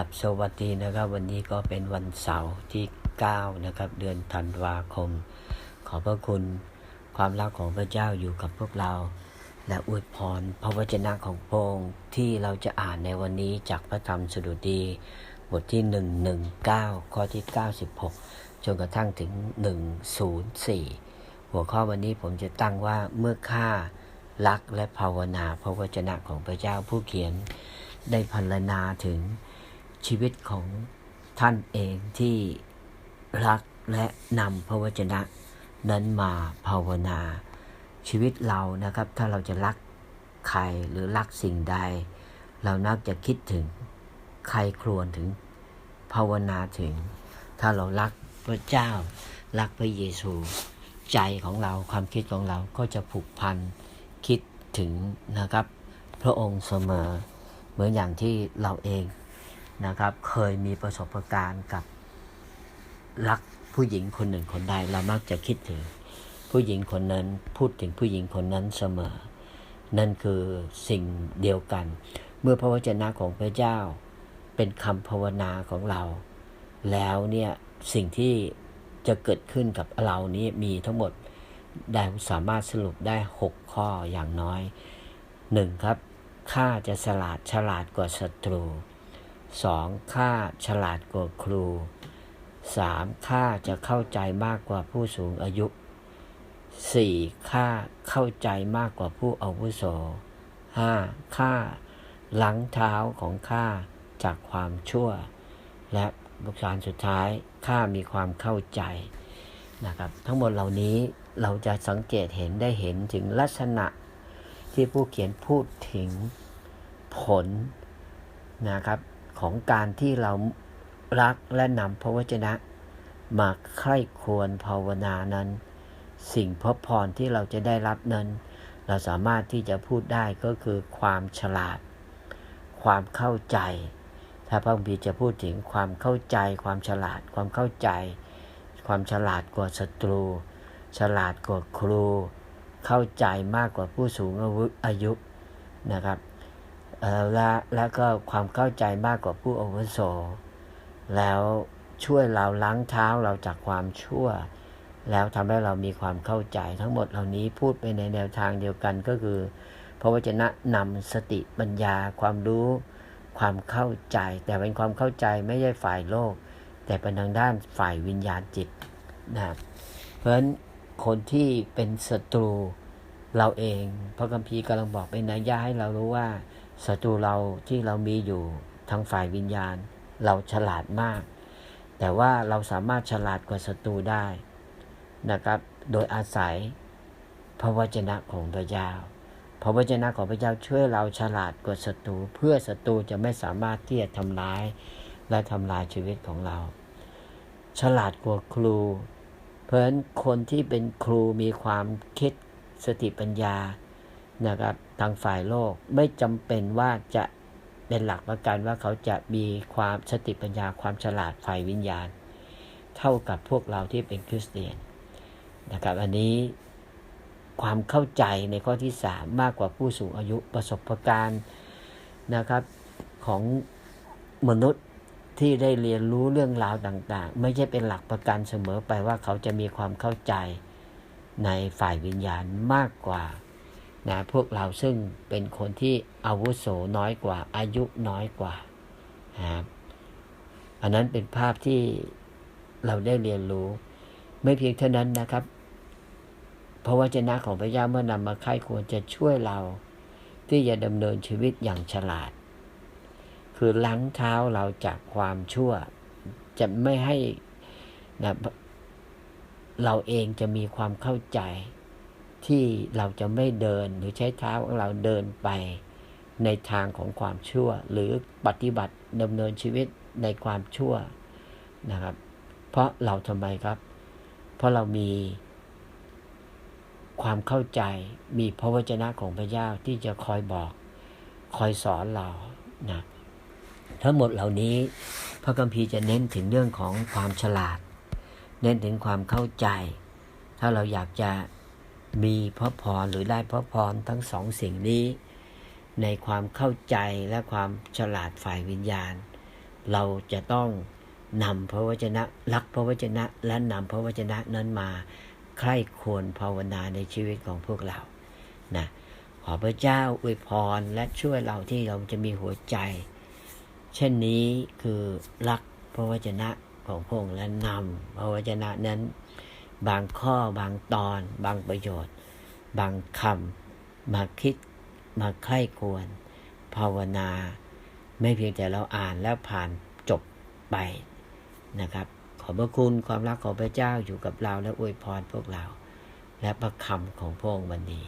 กับสวัสดีนะครับวันนี้ก็เป็นวันเสาร์ที่ 9 นะครับ เดือนธันวาคม ขอพระคุณความรักของพระเจ้าอยู่กับพวกเรา และอวยพรพระวจนะของพระองค์ที่เราจะอ่านในวันนี้จากพระธรรมสดุดี บทที่ 119 ข้อที่ 96 จนกระทั่งถึง 104 หัวข้อวันนี้ผมจะตั้งว่าเมื่อข้ารักและภาวนาพระวจนะของพระเจ้าผู้เขียนได้พรรณนาถึง ชีวิตของท่านเองที่รักและนำพระวจนะนั้นมาภาวนา ชีวิตเรานะครับ ถ้าเราจะรักใครหรือรักสิ่งใด เรานักจะคิดถึงใครครวญถึงภาวนาถึง ถ้าเรารักพระเจ้า รักพระเยซู ใจของเราความคิดของเราก็จะผูกพันคิดถึงนะครับ พระองค์เสมอ เหมือนอย่างที่เราเอง นะครับ เคยมีประสบการณ์กับรักผู้หญิงคนหนึ่งคนใดเรามักจะคิดถึง ผู้หญิงคนนั้นพูดถึงผู้หญิงคนนั้นเสมอ นั่นคือสิ่งเดียวกัน เมื่อพระวจนะของพระเจ้า เป็นคำภาวนาของเรา แล้วเนี่ยสิ่งที่จะเกิดขึ้นกับเรานี้มีทั้งหมดได้สามารถสรุปได้ 6 ข้ออย่างน้อย 1. ครับข้าจะฉลาดฉลาดกว่าศัตรู 2. ข้าฉลาดกว่าครู 3. ข้าจะเข้าใจมากกว่าผู้สูงอายุ 4. ข้าเข้าใจมากกว่าผู้อาวุโส 5. ข้าล้างเท้าของข้าจากความชั่ว และประการสุดท้ายข้ามีความเข้าใจนะครับ ทั้งหมดเหล่านี้เราจะสังเกตเห็นได้เห็นถึงลักษณะที่ผู้เขียนพูดถึงผลนะครับ ของการที่เรารักและนำพระวจนะ มาใคร่ควรภาวนานั้น สิ่งพระพรที่เราจะได้รับนั้น เราสามารถที่จะพูดได้ก็คือความฉลาด ความเข้าใจ ถ้าพระคัมภีร์จะพูดถึงความเข้าใจ ความฉลาด ความเข้าใจ ความฉลาดกว่าศัตรู ฉลาดกว่าครู เข้าใจมากกว่าผู้สูงอายุนะครับ และแล้วก็ความเข้าใจมากกว่าผู้อาวุโส แล้วช่วยเราล้างเท้าเราจากความชั่ว แล้วทำให้เรามีความเข้าใจทั้งหมดเหล่านี้พูดไปในแนวทางเดียวกันก็คือพระวจนะนำสติปัญญาความรู้ความเข้าใจ แต่เป็นความเข้าใจไม่ใช่ฝ่ายโลก แต่เป็นทางด้านฝ่ายวิญญาณจิตนะเพราะฉะนั้นคนที่เป็นศัตรูเราเอง พระคัมภีร์กำลังบอกเป็นนัยยะให้เรารู้ว่า ศัตรูเราที่เรามีอยู่ทางฝ่ายวิญญาณ เราฉลาดมาก แต่ว่าเราสามารถฉลาดกว่าศัตรูได้นะครับ โดยอาศัยพระวจนะของพระเจ้า พระวจนะของพระเจ้าช่วยเราฉลาดกว่าศัตรู เพื่อศัตรูจะไม่สามารถที่จะทำร้ายและทำลายชีวิตของเรา ฉลาดกว่าครู เพราะฉะนั้นคนที่เป็นครูมีความคิดสติปัญญา นะครับทางฝ่ายโลกไม่จำเป็นว่าจะเป็นหลักประกันว่าเขาจะมีความสติปัญญาความฉลาดฝ่ายวิญญาณ เท่ากับพวกเราที่เป็นคริสเตียนนะครับอันนี้ความเข้าใจในข้อที่สามมากกว่าผู้สูงอายุประสบการณ์นะครับของมนุษย์ที่ได้เรียนรู้เรื่องราวต่างๆ ไม่ใช่เป็นหลักประกันเสมอไปว่าเขาจะมีความเข้าใจในฝ่ายวิญญาณมากกว่า นะพวกเราซึ่งเป็นคนที่อาวุโสน้อยกว่า อายุน้อยกว่านะครับอันนั้นเป็นภาพที่เราได้เรียนรู้ ไม่เพียงเท่านั้นนะครับ เพราะวจนะของพระเจ้าเมื่อนำมาค่ายควรจะช่วยเรา ที่จะดำเนินชีวิตอย่างฉลาด คือล้างเท้าเราจากความชั่ว จะไม่ให้นะเราเองจะมีความเข้าใจ ที่เราจะไม่เดินหรือใช้เท้าของเราเดินไปในทางของความชั่ว หรือปฏิบัติดำเนินชีวิตในความชั่วนะครับ เพราะเราทำไมครับ เพราะเรามีความเข้าใจมีพระวจนะของพระเจ้าที่จะคอยบอก คอยสอนเรานะทั้งหมดเหล่านี้พระคัมภีร์จะเน้นถึงเรื่องของความฉลาด เน้นถึงความเข้าใจ ถ้าเราอยากจะ มีพระพรหรือได้พระพรทั้งสองสิ่งนี้ ในความเข้าใจและความฉลาดฝ่ายวิญญาณ เราจะต้องนำพระวจนะรักพระวจนะและนำพระวจนะนั้นมาใคร่ควรภาวนาในชีวิตของพวกเรานะขอพระเจ้าอวยพรและช่วยเราที่เราจะมีหัวใจ เช่นนี้คือรักพระวจนะของพระองค์และนำพระวจนะนั้น บางข้อบางตอน บางประโยชน์ บางคำมาคิดมาใคร่ควรภาวนา ไม่เพียงแต่เราอ่านแล้วผ่านจบไปนะครับ ขอบพระคุณความรักของพระเจ้าอยู่กับเราและอวยพรพวกเรา และประคำของพระองค์วันนี้